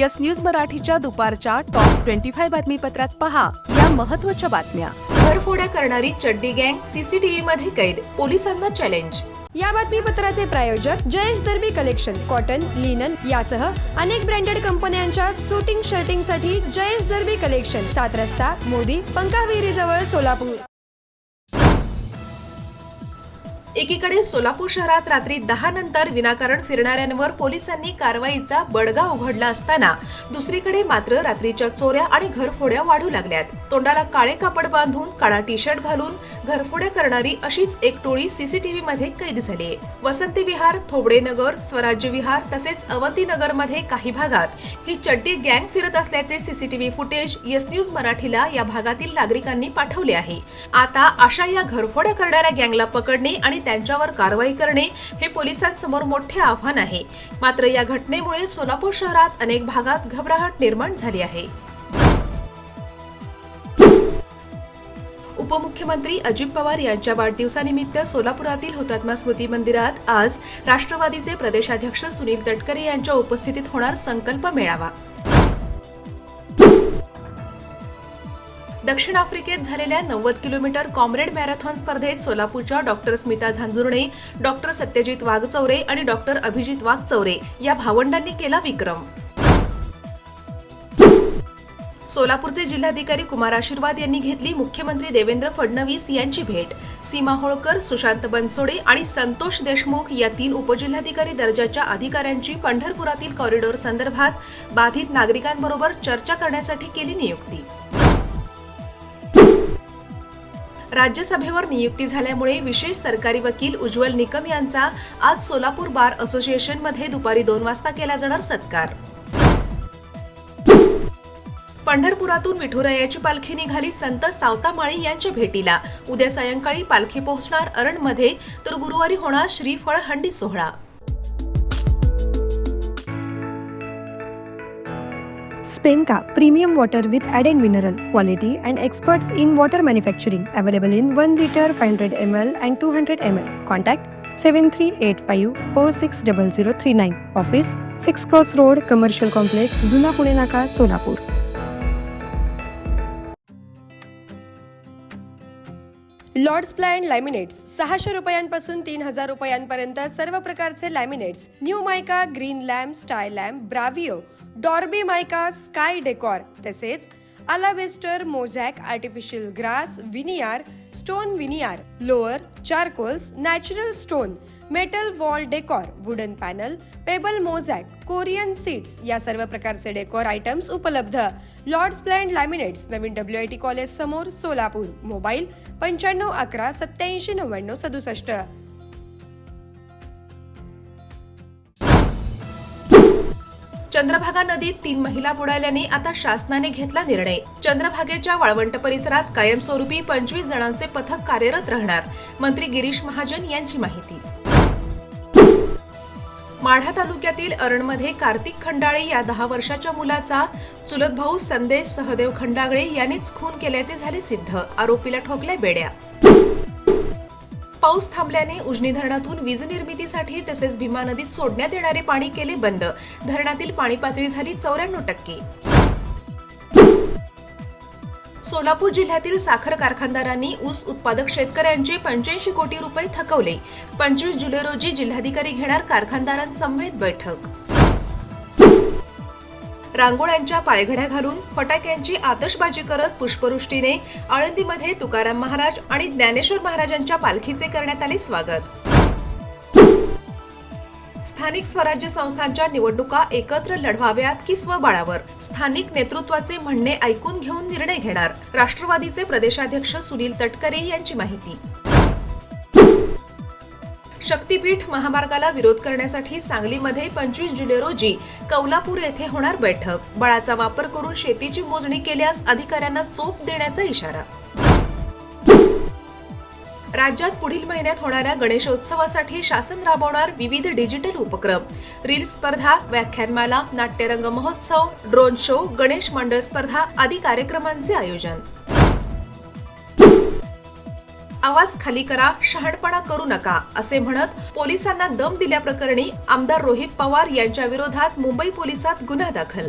Yes news मराठीच्या दुपारच्या top twenty five बातमीपत्रात पहा. या महत्त्वाच्या बातम्या. घरफोड्या करणारी चड्डी गँग सीसीटीव्ही मध्ये कैद. पोलिसांना चॅलेंज या बातमीपत्राचे प्रायोजक Jayesh Darbi collection cotton linen यासह अनेक ब्रँडेड कंपन्यांच्या सुटिंग शर्टिंगसाठी जयेश दर्बी कलेक्शन सात रस्ता मोदी पंकाविहिरी जवळ सोलापूर. एकीकडे सोलापूर शहरात रात्री दहा नंतर विनाकारण फिरणाऱ्यांवर पोलिसांनी कारवाईचा बडगा उघडला असताना दुसरीकडे मात्र रात्रीच्या चोऱ्या आणि घरफोड्या वाढू लागल्यात. तोंडाला काळे कापड बांधून काळा टी शर्ट घालून घरफोड्या करणारी अशीच एक टोळी सीसीटीव्ही मध्ये कैद झाली. वसंती विहार थोबडे नगर स्वराज्य विहार तसेच अवंती नगरमध्ये काही भागात ही चड्डी गँग फिरत असल्याचे सीसीटीव्ही फुटेज यस न्यूज मराठीला या भागातील नागरिकांनी पाठवले आहे. आता अशा या घरफोड्या करणाऱ्या गँगला पकडणे आणि त्यांच्यावर कारवाई करणे हे पोलिसांसमोर मोठे आव्हान आहे. मात्र या घटनेमुळे सोलापूर शहरात अनेक भागात घबराहट निर्माण झाली आहे. उपमुख्यमंत्री अजित पवार यांच्या वाढदिवसानिमित्त सोलापुरातील हुतात्मा स्मृती मंदिरात आज राष्ट्रवादीचे प्रदेशाध्यक्ष सुनील तटकरे यांच्या उपस्थितीत होणार संकल्प मेळावा. दक्षिण आफ्रिकेत झालेल्या नव्वद किलोमीटर कॉम्रेड मॅरेथॉन स्पर्धेत सोलापूरच्या डॉक्टर स्मिता झांजुर्णे डॉक्टर सत्यजित वाघचौरे आणि डॉक्टर अभिजित वाघचौरे या भावंडांनी केला विक्रम. सोलापूरचे जिल्हाधिकारी कुमार आशीर्वाद यांनी घेतली मुख्यमंत्री देवेंद्र फडणवीस यांची भेट. सीमा होळकर सुशांत बनसोडे आणि संतोष देशमुख या तीन उपजिल्हाधिकारी दर्जाच्या अधिकाऱ्यांची पंढरपुरातील कॉरिडॉर संदर्भात बाधित नागरिकांबरोबर चर्चा करण्यासाठी केली नियुक्ती. राज्यसभेवर नियुक्ती झाल्यामुळे विशेष सरकारी वकील उज्ज्वल निकम यांचा आज सोलापूर बार असोसिएशनमध्ये दुपारी दोन वाजता केला जाणार सत्कार. पंढरपुरातून विठुरायाची पालखी निघाली संत सावतामाळी यांच्या भेटीला. उद्या सायंकाळी पालखी पोहोचणार अरणमध्ये. तर गुरुवारी होणार श्रीफळ हंडी सोहळा. Spenka premium water with added mineral quality and experts in water manufacturing available in one litre five hundred M L and two hundred M L. Contact seven three eight five four six double zero three nine. Office six cross road commercial complex जुना पुणे नाका Solapur. Lord's plan laminates सहाशे रुपयांपासून तीन हजार रुपयांपर्यंत सर्व प्रकारचे laminates new mica Greenlam Stylam Bravio डॉर्बी mica sky decor तसेच alabaster mosaic artificial grass veneer stone veneer louver charcoals natural stone metal wall decor wooden panel pebble mosaic corian sheets या सर्व प्रकारचे डेकोर आयटम्स उपलब्ध. Lords plan laminates नवीन W I T college समोर Solapur mobile पंच्याण्णव अकरा सत्याऐंशी नव्याण्णव सदुसष्ट. चंद्रभागा नदीत तीन महिला बुडाल्याने आता शासनाने घेतला निर्णय. चंद्रभागेच्या वाळवंट परिसरात कायमस्वरूपी पंचवीस जणांचे पथक कार्यरत राहणार मंत्री गिरीश महाजन यांची माहिती. माढा तालुक्यातील अरणमध्ये कार्तिक खंडाळे या दहा वर्षाच्या मुलाचा चुलत भाऊ संदेश सहदेव खंडागळे यांनीच खून केल्याचे झाले सिद्ध आरोपीला ठोकल्या बेड्या. पाऊस थांबल्याने उजनी धरणातून वीज निर्मितीसाठी तसेच भीमा नदीत सोडण्यात येणारे पाणी केले बंद. धरणातील पाणी पातळी झाली चौऱ्याण्णव टक्के. सोलापूर जिल्ह्यातील साखर कारखानदारांनी ऊस उत्पादक शेतकऱ्यांचे पंच्याऐंशी कोटी रुपये थकवले. पंचवीस जुलै रोजी जिल्हाधिकारी घेणार कारखानदारांसमवेत बैठक. रांगोळ्यांच्या पायघड्या घालून फटाक्यांची आतषबाजी करत पुष्पवृष्टीने आळंदीमध्ये तुकाराम महाराज आणि ज्ञानेश्वर महाराजांच्या पालखीचे करण्यात आले स्वागत. स्थानिक स्वराज्य संस्थांच्या निवडणुका एकत्र लढवाव्यात की स्वबळावर? स्थानिक नेतृत्वाचे म्हणणे ऐकून घेऊन निर्णय घेणार. राष्ट्रवादीचे प्रदेशाध्यक्ष सुनील तटकरे यांची माहिती. शक्तीपीठ महामार्गाला विरोध करण्यासाठी सांगलीमध्ये पंचवीस जुलै रोजी कौलापूर येथे होणार बैठक. बळाचा वापर करून शेतीची मोजणी केल्यास अधिकाऱ्यांना चोप देण्याचा इशारा. राज्यात पुढील महिन्यात होणाऱ्या गणेशोत्सवासाठी शासन राबवणार विविध डिजिटल उपक्रम. रील स्पर्धा व्याख्यानमाला नाट्यरंग महोत्सव ड्रोन शो गणेश मंडळ स्पर्धा आदी कार्यक्रमांचे आयोजन. आवाज खाली करा शहाणपणा करू नका असे म्हणत पोलिसांना दम दिल्याप्रकरणी आमदार रोहित पवार यांच्या विरोधात मुंबई पोलिसात गुन्हा दाखल.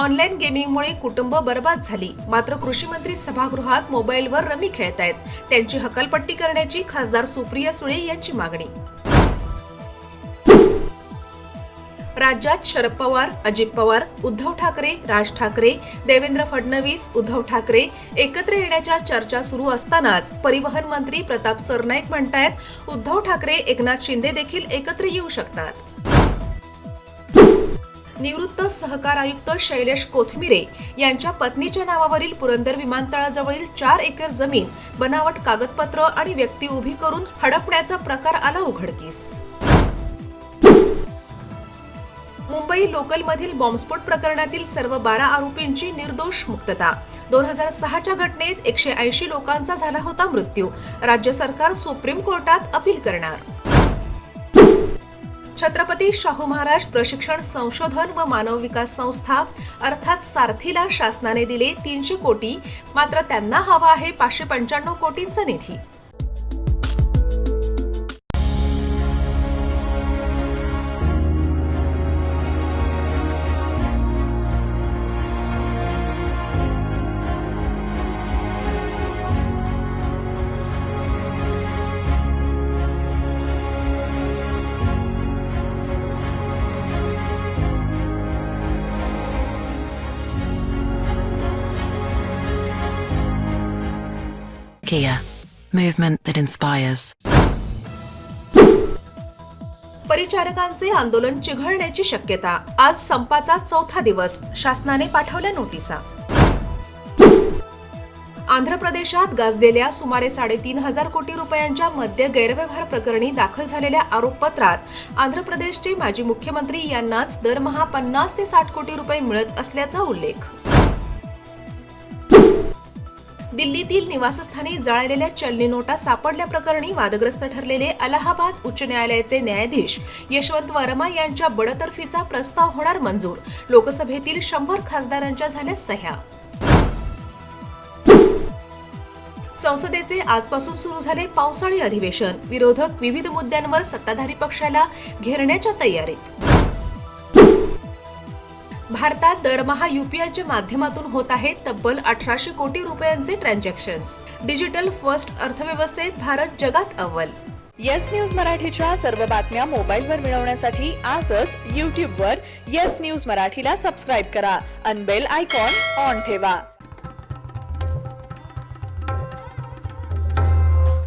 ऑनलाईन गेमिंगमुळे कुटुंब बर्बाद झाली. मात्र कृषी मंत्री सभागृहात मोबाईलवर रमी खेळतायत त्यांची हकलपट्टी करण्याची खासदार सुप्रिया सुळे यांची मागणी. राज्यात शरद पवार अजित पवार उद्धव ठाकरे राज ठाकरे देवेंद्र फडणवीस उद्धव ठाकरे एकत्र येण्याच्या चर्चा सुरू असतानाच परिवहन मंत्री प्रताप सरनाईक म्हणतायत उद्धव ठाकरे एकनाथ शिंदे देखील एकत्र येऊ शकतात. निवृत्त सहकार आयुक्त शैलेश कोथमिरे यांच्या पत्नीच्या नावावरील पुरंदर विमानतळाजवळील चार एकर जमीन बनावट कागदपत्र आणि व्यक्ती उभी करून हडपण्याचा प्रकार आला उघडकीस. मुंबई लोकलमधील बॉम्बस्फोट प्रकरणातील सर्व बारा आरोपींची निर्दोष मुक्तता. दोन हजार सहाच्या घटनेत एकशे ऐंशी लोकांचा झाला होता मृत्यू. राज्य सरकार सुप्रीम कोर्टात अपील करणार. छत्रपती शाहू महाराज प्रशिक्षण संशोधन व मानव विकास संस्था अर्थात सारथीला शासनाने दिले तीनशे कोटी मात्र त्यांना हवा आहे पाचशे पंच्याण्णव कोटींचा निधी. Kia, movement that inspires. परिचारकांचे आंदोलन चिघळण्याची शक्यता. आज संपाचा चौथा दिवस. शासनाने पाठवल्या नोटिसा. आंध्र प्रदेशात गाजलेल्या सुमारे साडेतीन हजार कोटी रुपयांच्या मद्य गैरव्यवहार प्रकरणी दाखल झालेल्या आरोपपत्रात आंध्र प्रदेशचे माजी मुख्यमंत्री यांनाच दरमहा पन्नास ते साठ कोटी रुपये मिळत असल्याचा उल्लेख. दिल्लीतील निवासस्थानी जाळलेल्या चलनी नोटा सापडल्याप्रकरणी वादग्रस्त ठरलेले अलाहाबाद उच्च न्यायालयाचे न्यायाधीश यशवंत वर्मा यांच्या बडतर्फीचा प्रस्ताव होणार मंजूर. लोकसभेतील शंभर खासदारांच्या झाल्या सह्या. संसदेचे आजपासून सुरू झाले पावसाळी अधिवेशन. विरोधक विविध मुद्द्यांवर सत्ताधारी पक्षाला घेरण्याच्या तयारीत. भारतात दरमहा युपीआयच्या माध्यमातून होत आहेत तब्बल अठराशे कोटी रुपयांचे ट्रान्झॅक्शन्स डिजिटल फर्स्ट अर्थव्यवस्थेत भारत जगात अव्वल. येस न्यूज मराठीच्या सर्व बातम्या मोबाईलवर मिळवण्यासाठी आजच यूट्यूबवर येस न्यूज मराठीला सबस्क्राईब करा. अनबेल आयकॉन ऑन ठेवा.